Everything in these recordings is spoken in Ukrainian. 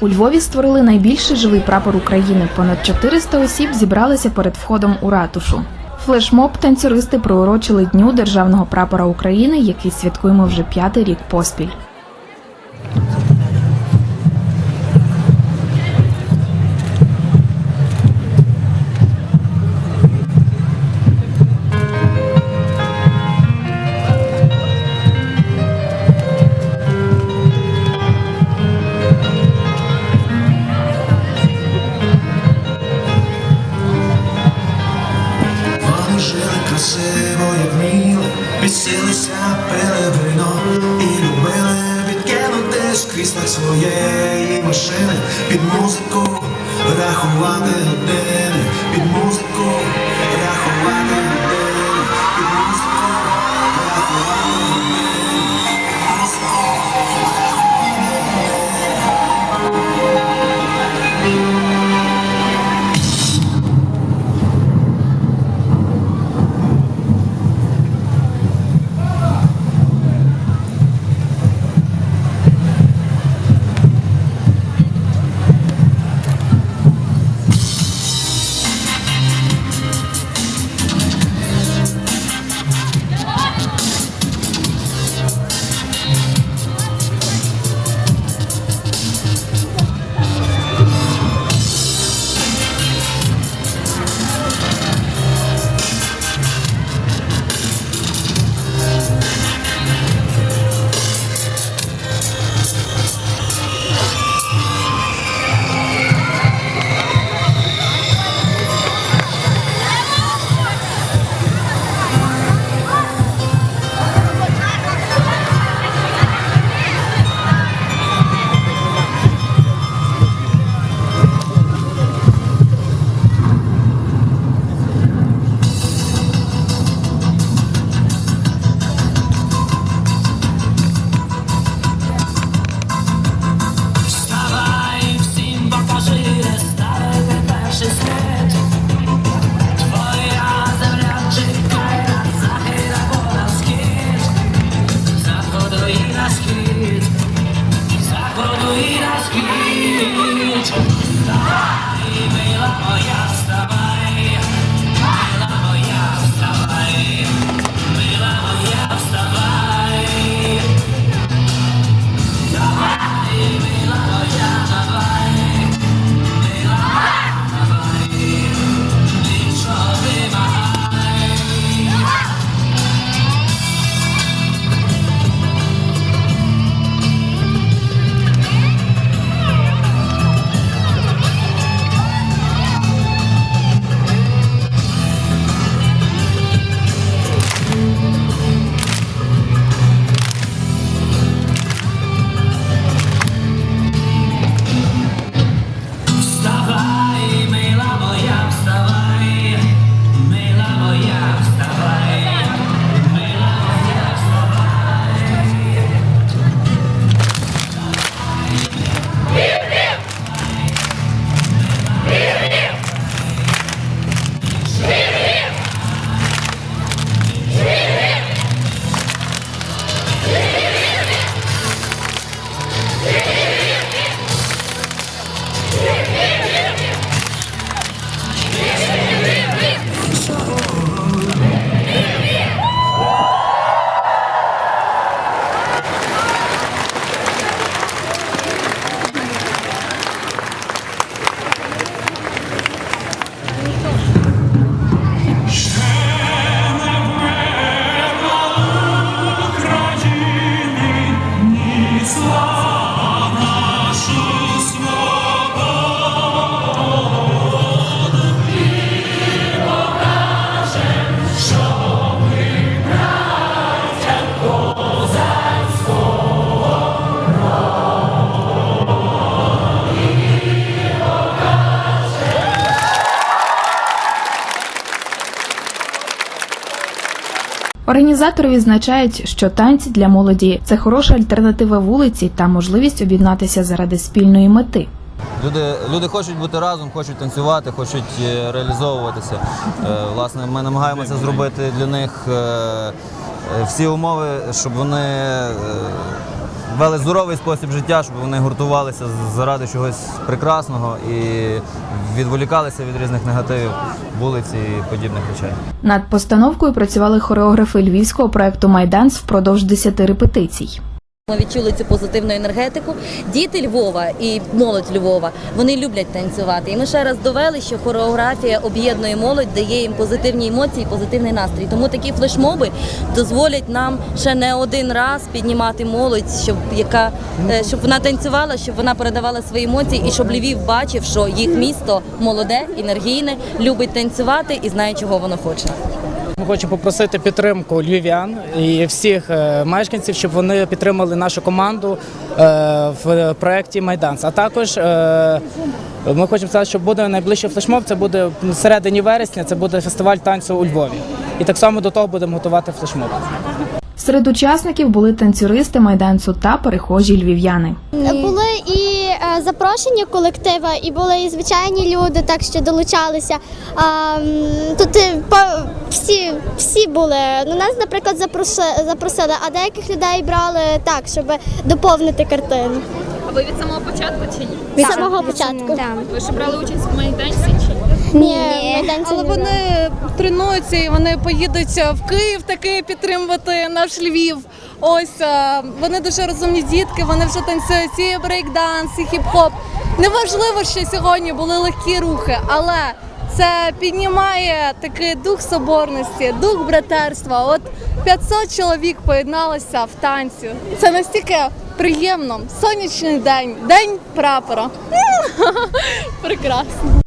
У Львові створили найбільший живий прапор України. Понад 400 осіб зібралися перед входом у ратушу. Флешмоб танцюристи приурочили Дню державного прапора України, який святкуємо вже п'ятий рік поспіль. Весілися, пили вино і любили відкинути з крісла своєї машини. Під музику, рахувати години, під музику, Організатори відзначають, що танці для молоді це хороша альтернатива вулиці та можливість об'єднатися заради спільної мети. Люди, люди хочуть бути разом, хочуть танцювати, хочуть е, реалізовуватися. Е, Власне, ми намагаємося зробити для них е, всі умови, щоб вони вели здоровий спосіб життя, щоб вони гуртувалися заради чогось прекрасного і відволікалися від різних негативів вулиці і подібних речей. Над постановкою працювали хореографи львівського проекту Майданс впродовж 10 репетицій. Ми відчули цю позитивну енергетику. Діти Львова і молодь Львова вони люблять танцювати. І ми ще раз довели, що хореографія об'єднує молодь, дає їм позитивні емоції, позитивний настрій. Тому такі флешмоби дозволять нам ще не один раз піднімати молодь, щоб яка е, щоб вона танцювала, щоб вона передавала свої емоції, і щоб Львів бачив, що їх місто молоде, енергійне, любить танцювати і знає, чого воно хоче. Ми хочемо попросити підтримку львів'ян і всіх е, мешканців, щоб вони підтримали нашу команду е, в проєкті Майданс. А також е, ми хочемо сказати, що буде найближчий флешмоб. Це буде в середині вересня. Це буде фестиваль танцю у Львові. І так само до того будемо готувати флешмоб. Серед учасників були танцюристи майданцу та перехожі львів'яни. Були і запрошені колективи, і були і звичайні люди, так що долучалися. А, тут е, по- всі, всі були. Ну, нас, наприклад, запроси- запросили, а деяких людей брали так, щоб доповнити картину. А ви від самого початку чи ні? Від самого початку. Ви ж брали участь в майданці чи ні? Ні, майданці Але не вони тренуються і вони поїдуть в Київ таки підтримувати наш Львів. Ось е, вони дуже розумні дітки, вони вже танцюють і брейкданс, і хіп-хоп. Неважливо, що сьогодні були легкі рухи, але це піднімає такий дух соборності, дух братерства. От 500 чоловік поєдналося в танці. Це настільки приємно. Сонячний день, день прапора. Прекрасно.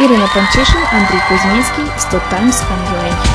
Ірина Панчишин, Андрій Кузьмінський, Стоп Таймс Фан.ua.